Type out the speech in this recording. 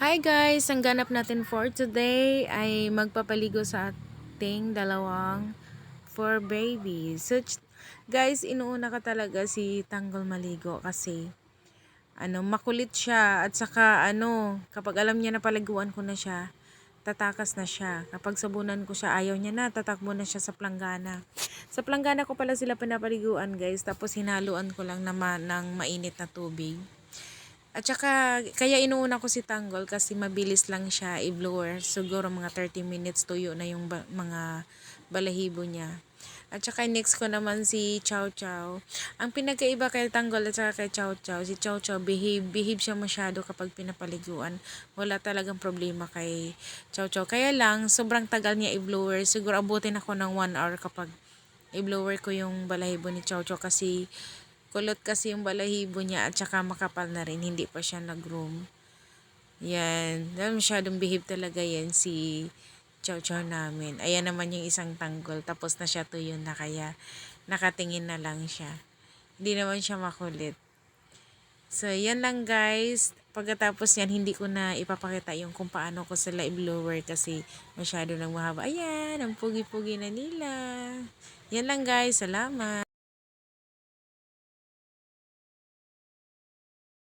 Hi guys! Ang ganap natin for today ay magpapaligo sa ating dalawang for babies. So, guys, inuuna ka talaga si Tanggol maligo kasi ano, makulit siya at saka ano, kapag alam niya na paliguan ko na siya, tatakas na siya. Kapag sabunan ko siya, ayaw niya na, tatakbo na siya sa planggana. Sa planggana ko pala sila pinapaliguan guys, tapos hinaluan ko lang naman ng mainit na tubig. At saka, kaya inuuna ko si Tanggol kasi mabilis lang siya i-blower. Siguro mga 30 minutes tuyo na yung ba- mga balahibo niya. At saka next ko naman si Chow Chow. Ang pinagkaiba kay Tanggol at saka kay Chow Chow, si Chow Chow behave, behave siya masyado kapag pinapaliguan. Wala talagang problema kay Chow Chow. Kaya lang, sobrang tagal niya i-blower. Siguro abutin ako ng 1 hour kapag i-blower ko yung balahibo ni Chow Chow kasi kulot kasi yung balahibo niya at saka makapal na rin, hindi pa siya nag-groom. Yan, masyadong behave talaga yan si Chow Chow namin. Ayan naman yung isang tanggol, tapos na siya tuyo na kaya nakatingin na lang siya. Hindi naman siya makulit. So, yan lang guys. Pagkatapos yan, hindi ko na ipapakita yung kung paano ko sila i-blower kasi masyado nang mahaba. Ayan, ang pugi-pugi na nila. Yan lang guys. Salamat.